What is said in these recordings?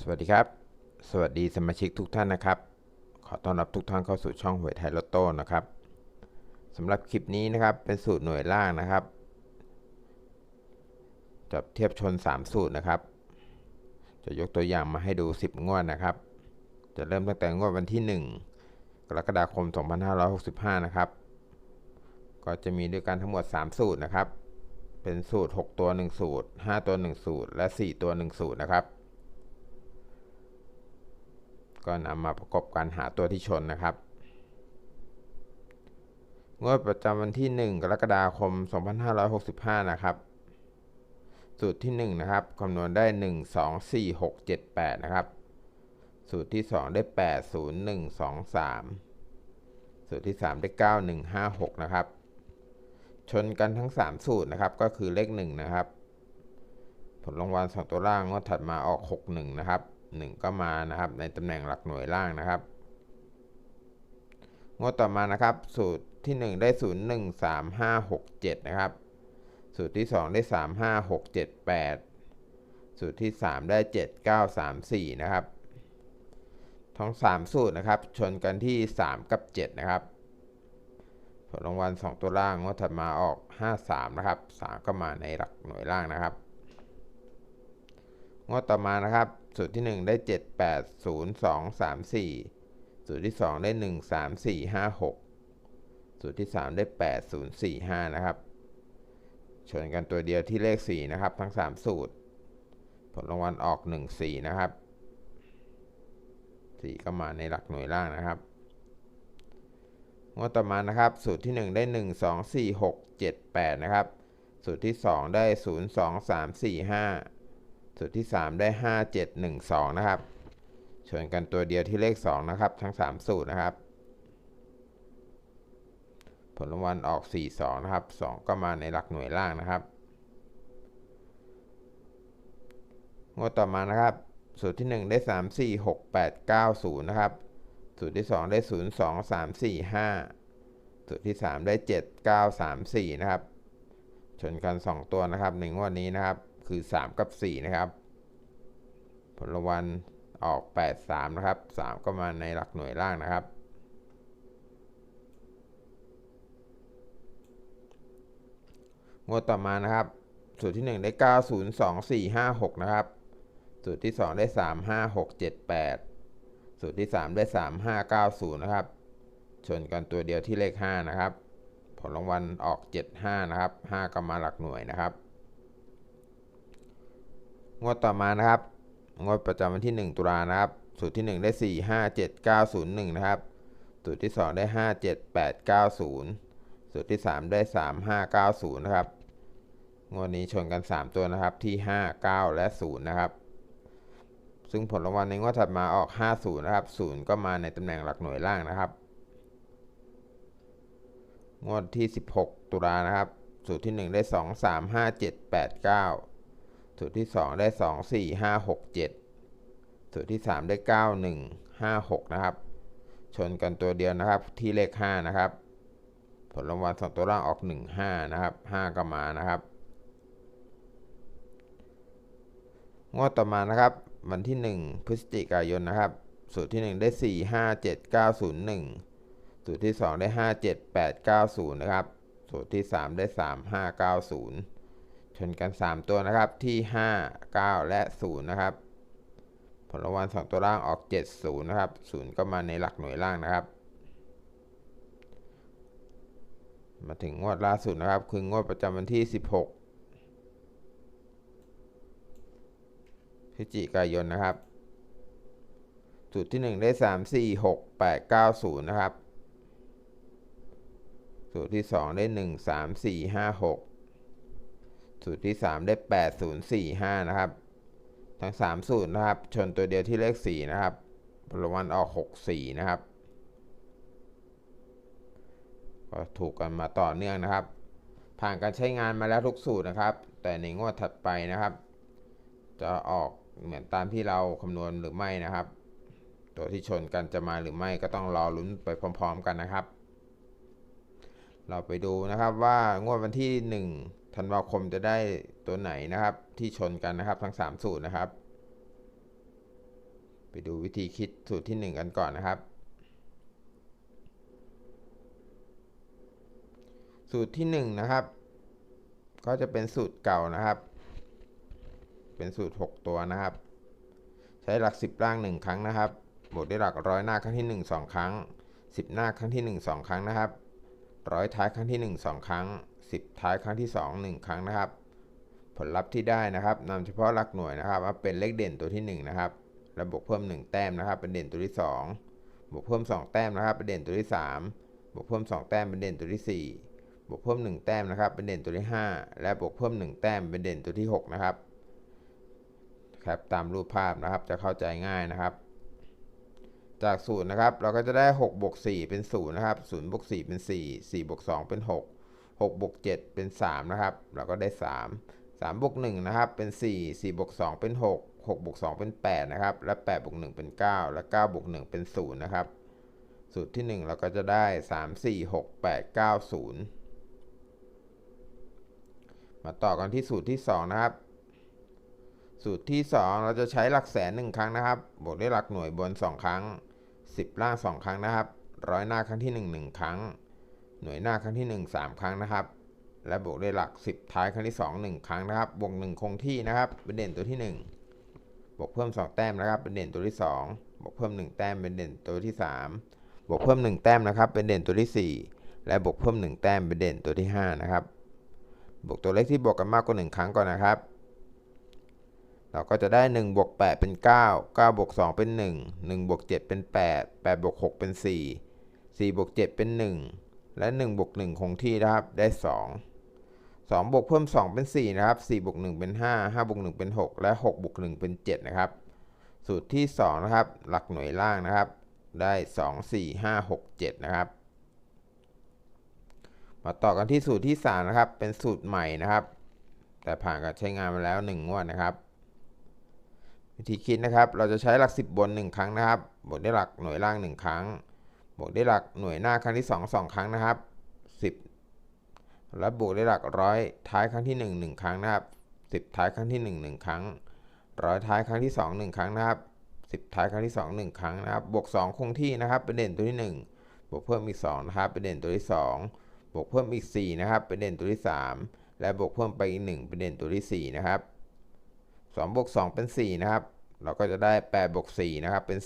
สวัสดีครับ สวัสดีสมาชิกทุกท่านนะครับ ขอต้อนรับทุกท่านเข้าสู่ช่องหวยไทยลอตโต้นะครับสำหรับคลิปนี้นะครับเป็นสูตรหน่วยล่างนะครับจับเทียบชน 3 สูตรนะครับ จะยกตัวอย่างมาให้ดู 10 งวดนะครับ จะเริ่มตั้งแต่งวดวันที่ 1 กรกฎาคม 2565 นะครับ ก็จะมีด้วยกันทั้งหมด 3 สูตรนะครับ เป็นสูตร 6 ตัว 1 สูตร 5 ตัว 1 สูตร และ 4 ตัว 1 สูตรนะครับ ก็นำมาประกอบการหาตัวที่ชนนะครับ งวดประจำวันที่ 1 กรกฎาคม 2565 นะครับ สูตรที่ 1 นะครับคำนวณได้ 1 2 4 6 7 8 นะครับ สูตรที่ 2 ได้ 8 0 1 2 3 สูตรที่ 3 ได้ 9 1 5 6 นะครับ ชนกันทั้ง 3 สูตรนะครับ ก็คือเลข 1 นะครับ ผลรางวัลสองตัวล่างงวดถัดมาออก 6 1 นะครับ 1 ก็มานะครับ ในตำแหน่งหลักหน่วยล่างนะครับ งวดต่อมานะครับ สูตรที่ 1 ได้ 0 1 3 5 6 7 นะครับ สูตรที่ 2 ได้ 3 5 6 7 8 สูตรที่ 3 ได้ 7 9 3 4 นะครับ ทั้ง 3 สูตรนะครับ ชนกันที่ 3 กับ 7 นะครับผลรางวัล 2 ตัวล่างงวดถัดมาออก 5 3 นะครับ 3 ก็มาในหลักหน่วยล่างนะครับ งวดต่อมานะครับ สูตรที่ 1 ได้ 7 8 0 2 3 4 สูตรที่ 2 ได้ 1 3 4 5 6 สูตรที่ 3 ได้ 8 0 4 5 นะครับ ชนกันตัวเดียวที่เลข 4 นะครับ ทั้ง 3 สูตร ผลรางวัลออก 1 4 นะครับ 4 ก็มาในหลักหน่วยล่างนะครับงวดต่อมานะครับ สูตรที่ 1 ได้ 1 2 4 6 7 8 นะครับ สูตรที่ 2 ได้ 0 2 3 4 5 สูตรที่ 3 ได้ 5 7 1 2 นะครับชนกันตัวเดียวที่เลข 2 นะครับ ทั้ง 3 สูตรนะครับ ผลรางวัลออก 4 2 นะครับ 2 ก็มาในหลักหน่วยล่างนะครับงวดต่อมานะครับ สูตรที่ 1 ได้ 3 4 6 8 9 0 นะครับ สูตรที่ 2 ได้ 0 2 3 4 5 สูตรที่ 3 ได้ 7 9 3 4 นะครับ ชนกัน 2 ตัวนะครับในงวดนี้นะครับ คือ 3 กับ 4 นะครับ ผลรางวัลออก 8 3 นะครับ 3 ก็มาในหลักหน่วยล่างนะครับ งวดต่อมานะครับ สูตรที่ 1 ได้ 9 0 2 4 5 6 นะครับ สูตรที่ 2 ได้ 3 5 6 7 8 สูตรที่ 3 ได้ 3 5 9 0 นะครับ ชนกันตัวเดียวที่เลข 5 นะครับ ผลรางวัลออก 7 5 นะครับ 5 ก็มาหลักหน่วยนะครับ งวดต่อมานะครับ งวดประจำวันที่ 1 ตุลานะครับ สูตรที่ 1 ได้ 4 5 7 9 0 1 นะครับ สูตรที่ 2 ได้ 5 7 8 9 0 สูตรที่ 3 ได้ 3 5 9 0 นะครับ งวดนี้ชนกัน 3 ตัวนะครับที่ 5 9 และ 0 นะครับ ซึ่งผลรางวัลในงวดถัดมาออก 50 นะครับ 0 ก็มาในตำแหน่งหลักหน่วยล่างนะครับ งวดที่ 16 ตุลานะครับ สูตรที่ 1 ได้ 2 3 5 7 8 9 สูตรที่ 2 ได้ 2 4 5 6 7 สูตรที่ 3 ได้ 9 1 5 6 นะครับ ชนกันตัวเดียวนะครับที่เลข 5 นะครับ ผลรางวัลสองตัวล่างออก 1 5 นะครับ 5 ก็มานะครับ งวดต่อมานะครับ วันที่ 1 พฤศจิกายนนะครับ สูตรที่ 1 ได้ 4 5 7 9 0 1 สูตรที่ 2 ได้ 5 7 8 9 0 นะครับ สูตรที่ 3 ได้ 3 5 9 0 ชนกัน 3 ตัวนะครับที่ 5 9 และ 0 นะครับ ผลรางวัล2ตัวล่างออก 7 0 นะครับ 0 ก็มาในหลักหน่วยล่างนะครับ มาถึงงวดล่าสุดนะครับ คืองวดประจำวันที่ 16พฤศจิกายนนะครับสูตรที่ 1 ได้ 3 4 6 8 9 0 นะครับสูตรที่ 2 ได้ 1 3 4 5 6 สูตรที่ 3 ได้ 8 0 4 5 นะครับ ทั้ง 3 สูตรนะครับ ชนตัวเดียวที่เลข 4 นะครับผลรางวัลออก 6 4 นะครับ ก็ถูกกันมาต่อเนื่องนะครับ ผ่านการใช้งานมาแล้วทุกสูตรนะครับ แต่ในงวดถัดไปนะครับ จะออกเหมือนตามที่เราคำนวณหรือไม่นะครับ ตัวที่ชนกันจะมาหรือไม่ก็ต้องรอลุ้นไปพร้อม ๆ กันนะครับ เราไปดูนะครับว่างวดวันที่ 1 ธันวาคมจะได้ตัวไหนนะครับ ที่ชนกันนะครับทั้ง 3 สูตรนะครับ ไปดูวิธีคิดสูตรที่ 1 กันก่อนนะครับ สูตรที่ 1 นะครับ ก็จะเป็นสูตรเก่านะครับ เป็นสูตร 6 ตัวนะครับ ใช้หลัก 10 ล่าง 1 ครั้งนะครับบวกด้วยหลักร้อยหน้าครั้งที่ 1 2 ครั้ง 10 หน้าครั้งที่ 1 2 ครั้งนะครับร้อยท้ายครั้งที่ 1 2 ครั้ง 10 ท้ายครั้งที่ 2 1 ครั้งนะครับ ผลลัพธ์ที่ได้นะครับนำเฉพาะหลักหน่วยนะครับมาเป็นเลขเด่นตัวที่ 1 นะครับแล้วบวกเพิ่ม 1 แต้มนะครับเป็นเด่นตัวที่ 2 บวกเพิ่ม 2 แต้มนะครับเป็นเด่นตัวที่ 3 บวกเพิ่ม 2 แต้มเป็นเด่นตัวที่ 4 บวกเพิ่ม 1 แต้มนะครับเป็นเด่นตัวที่ 5 และบวกเพิ่ม 1 แต้มเป็นเด่นตัวที่ 6 นะครับครับตามรูปภาพนะครับจะเข้าใจง่ายนะครับ จากศูนย์นะครับเราก็จะได้6บวก4เป็น0นะครับ0บวก4เป็น 4 4บวก2เป็น 6 6บวก7เป็น 3 นะครับ เราก็ได้ 3 3บวก1นะครับ เป็น 4 4บวก2เป็น 6 6บวก2เป็น 8 นะครับ และ8บวก1เป็น 9 และ9บวก1เป็น 0 นะครับ สูตรที่ 1 เราก็จะได้ 3 4 6 8 9 0 มาต่อกันที่สูตรที่ 2 นะครับ สูตรที่ 2 เราจะใช้หลักแสน 1 ครั้งนะครับ บวกด้วยหลักหน่วยบน 2 ครั้ง 10 ล่าง 2 ครั้งนะครับ ร้อยหน้าครั้งที่ 1 1 ครั้ง หน่วยหน้าครั้งที่ 1 3 ครั้งนะครับ และบวกด้วยหลัก 10 ท้ายครั้งที่ 2 1 ครั้งนะครับ บวก 1 คงที่นะครับ เป็นเด่นตัวที่ 1 บวกเพิ่ม 2 แต้มนะครับ เป็นเด่นตัวที่ 2 บวกเพิ่ม 1 แต้มเป็นเด่นตัวที่ 3 บวกเพิ่ม 1 แต้มนะครับ เป็นเด่นตัวที่ 4 และบวกเพิ่ม 1 แต้มเป็นเด่นตัวที่ 5 นะครับ บวกตัวเลขที่บวกกันมากกว่า 1 ครั้งก่อนนะครับเราก็จะได้1บวก8เป็น 9 9บวก2เป็น 1 1บวก7เป็น 8 8บวก6เป็น 4 4บวก7เป็น 1 และ1บวก1คงที่นะครับได้ 2 2 บวกเพิ่ม 2 เป็น 4 นะครับ 4 บวก 1 เป็น 5 5 บวก 1 เป็น 6 และ 6 บวก 1 เป็น 7 นะครับ สูตรที่ 2 นะครับ หลักหน่วยล่างนะครับ ได้ 2 4 5 6 7 นะครับ มาต่อกันที่สูตรที่ 3 นะครับ เป็นสูตรใหม่นะครับ แต่ผ่านการใช้งานมาแล้ว 1 งวดนะครับ วิธีคิดนะครับ เราจะใช้หลัก 10 บน 1 ครั้งนะครับ บวกด้วยหลักหน่วยล่าง 1 ครั้ง บวกด้วยหลักหน่วยหน้าครั้งที่ 2 2 ครั้งนะครับ 10 แล้วบวกด้วยหลักร้อยท้ายครั้งที่ 1 1 ครั้งนะครับ 10 ท้ายครั้งที่ 1 1 ครั้งร้อยท้ายครั้งที่ 2 1 ครั้งนะครับ 10 ท้ายครั้งที่ 2 1 ครั้งนะครับ บวก 2 คงที่นะครับ เป็นเด่นตัวที่ 1 บวกเพิ่มอีก 2 นะครับ เป็นเด่นตัวที่ 2 บวกเพิ่มอีก 4 นะครับ เป็นเด่นตัวที่ 3 และบวกเพิ่มไปอีก 1 เป็นเด่นตัวที่ 4 นะครับ2บวก2เป็น 4 นะครับ เราก็จะได้8บวก4นะครับ เป็น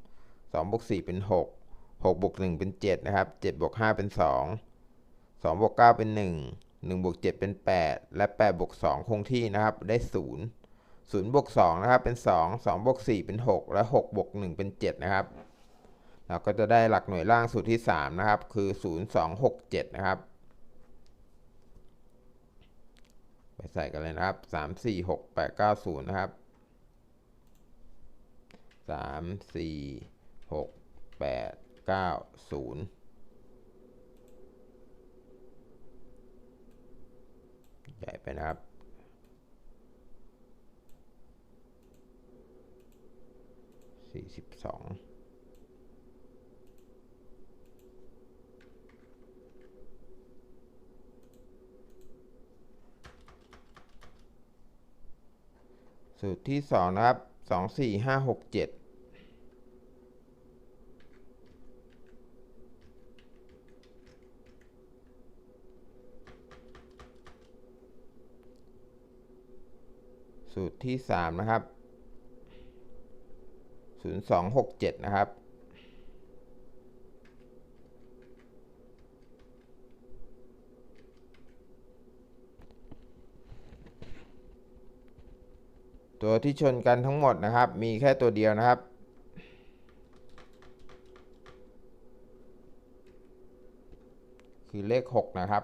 2 2บวก4เป็น 6 6บวก1เป็น 7 นะครับ7บวก5เป็น 2 2บวก9เป็น 1 1บวก7เป็น 8 และ8บวก2คงที่นะครับ ได้ 0 0บวก2นะครับ เป็น 2 2บวก4เป็น 6 และ6บวก1เป็น 7 นะครับ เราก็จะได้หลักหน่วยล่างสูตรที่ 3 นะครับ คือ 0 2 6 7 นะครับ ไปใส่กันเลยนะครับ 3 4 6 8 9 0 นะครับ 3 4 6 8 เก้าศูนย์ใหญ่ไปนะครับ สี่สิบสองสูตรที่สองนะครับสองสี่ห้าหกเจ็ด สูตรที่สามนะครับศูนย์สองหกเจ็ดนะครับ ตัวที่ชนกันทั้งหมดนะครับ มีแค่ตัวเดียวนะครับคือเลขหกนะครับ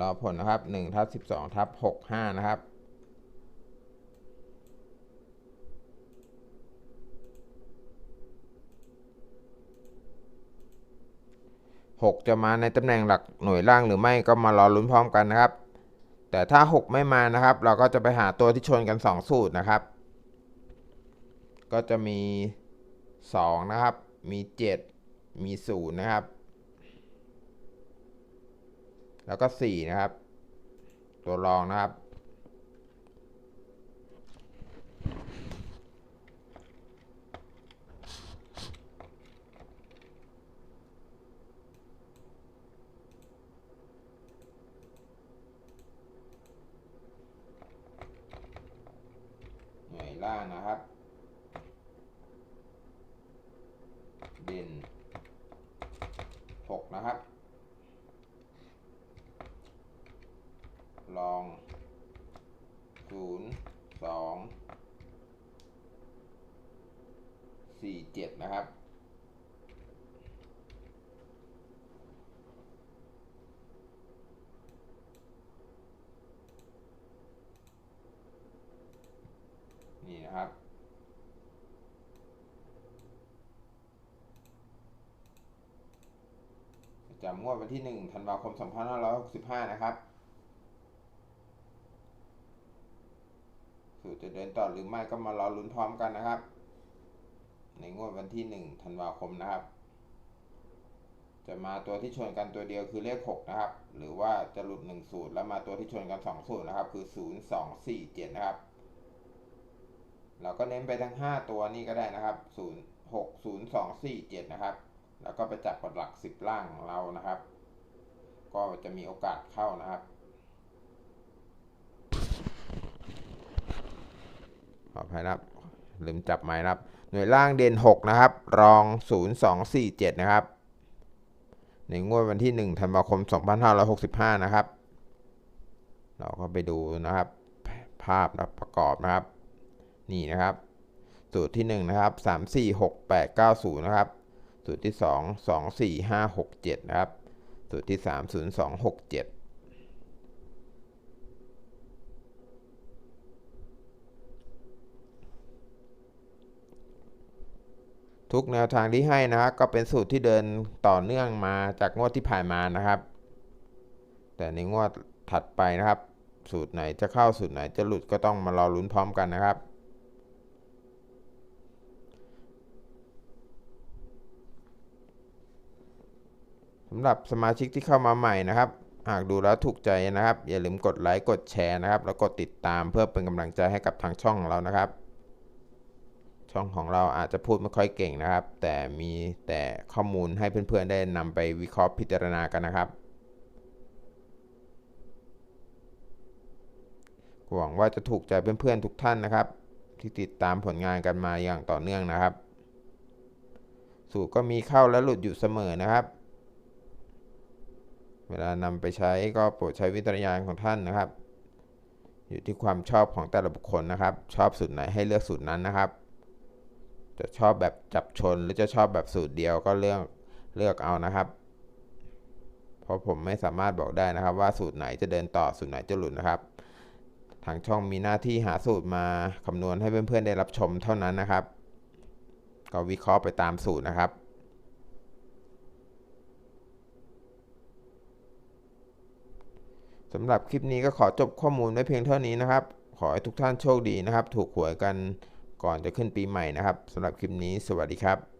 รอผลนะครับ1ทับ12ทับ65 นะครับ 6 จะมาในตำแหน่งหลักหน่วยล่างหรือไม่ก็มารอลุ้นพร้อมกันนะครับ แต่ถ้า 6 ไม่มานะครับ เราก็จะไปหาตัวที่ชนกัน 2 สูตรนะครับ ก็จะมี 2 นะครับ มี 7 มี 0 นะครับ แล้วก็สี่นะครับ ตัวรองนะครับ หน่วยล่างนะครับ เด่นหกนะครับ ลองศูนย์สองสี่เจ็ดนะครับ นี่นะครับประจำงวดวันที่ 1 ธันวาคม 2565 นะครับ สูตรจะ เดินต่อหรือไม่ก็มารอลุ้นพร้อมกันนะครับ ในงวดวันที่ 1 ธันวาคมนะครับ จะมาตัวที่ชนกันตัวเดียวคือเลข 6 นะครับ หรือว่าจะหลุด1สูตรแล้วมาตัวที่ชนกัน2สูตรนะครับ คือ 0 2 4 7 นะครับ เราก็เน้นไปทั้ง 5 ตัวนี้ก็ได้นะครับ 0 6 0 2 4 7 นะครับ แล้วก็ไปจับกับหลัก 10 ล่างของเรานะครับ ก็จะมีโอกาสเข้านะครับ ขออภัยนะครับลืมจับไม้นะครับ หน่วยล่างเด่น6นะครับ รอง 0 2 4 7 นะครับในงวดวันที่ 1 ธันวาคม 2565 นะครับ เราก็ไปดูนะครับ ภาพนะประกอบนะครับ นี่นะครับ สูตรที่ 1 นะครับ 3 4 6 8 9 0 นะครับ สูตรที่ 2 2 4 5 6 7 นะครับ สูตรที่ 3 0 2 6 7 ทุกแนวทางที่ให้นะครับก็เป็นสูตรที่เดินต่อเนื่องมาจากงวดที่ผ่านมานะครับ แต่ในงวดถัดไปนะครับ สูตรไหนจะเข้าสูตรไหนจะหลุดก็ต้องมารอลุ้นพร้อมกันนะครับ สำหรับสมาชิกที่เข้ามาใหม่นะครับ หากดูแล้วถูกใจนะครับ อย่าลืมกดไลค์กดแชร์นะครับ แล้วกดติดตามเพื่อเป็นกำลังใจให้กับทางช่องของเรานะครับ ช่องของเราอาจจะพูดไม่ค่อยเก่งนะครับ แต่มีแต่ข้อมูลให้เพื่อนๆได้นำไปวิเคราะห์พิจารณากันนะครับหวังว่าจะถูกใจเพื่อนๆทุกท่านนะครับ ที่ติดตามผลงานกันมาอย่างต่อเนื่องนะครับ สูตรก็มีเข้าและหลุดอยู่เสมอนะครับ เวลานำไปใช้ก็โปรดใช้วิจารณญาณของท่านนะครับ อยู่ที่ความชอบของแต่ละบุคคลนะครับ ชอบสูตรไหนให้เลือกสูตรนั้นนะครับ จะชอบแบบจับชนหรือจะชอบแบบสูตรเดียวก็เลือกเลือกเอานะครับ เพราะผมไม่สามารถบอกได้นะครับ ว่าสูตรไหนจะเดินต่อสูตรไหนจะหลุดนะครับ ทางช่องมีหน้าที่หาสูตรมาคำนวณให้เพื่อนๆได้รับชมเท่านั้นนะครับ ก็วิเคราะห์ไปตามสูตรนะครับสำหรับคลิปนี้ก็ขอจบข้อมูลไว้เพียงเท่านี้นะครับ ขอให้ทุกท่านโชคดีนะครับ ถูกหวยกัน ก่อนจะขึ้นปีใหม่นะครับสำหรับคลิปนี้สวัสดีครับ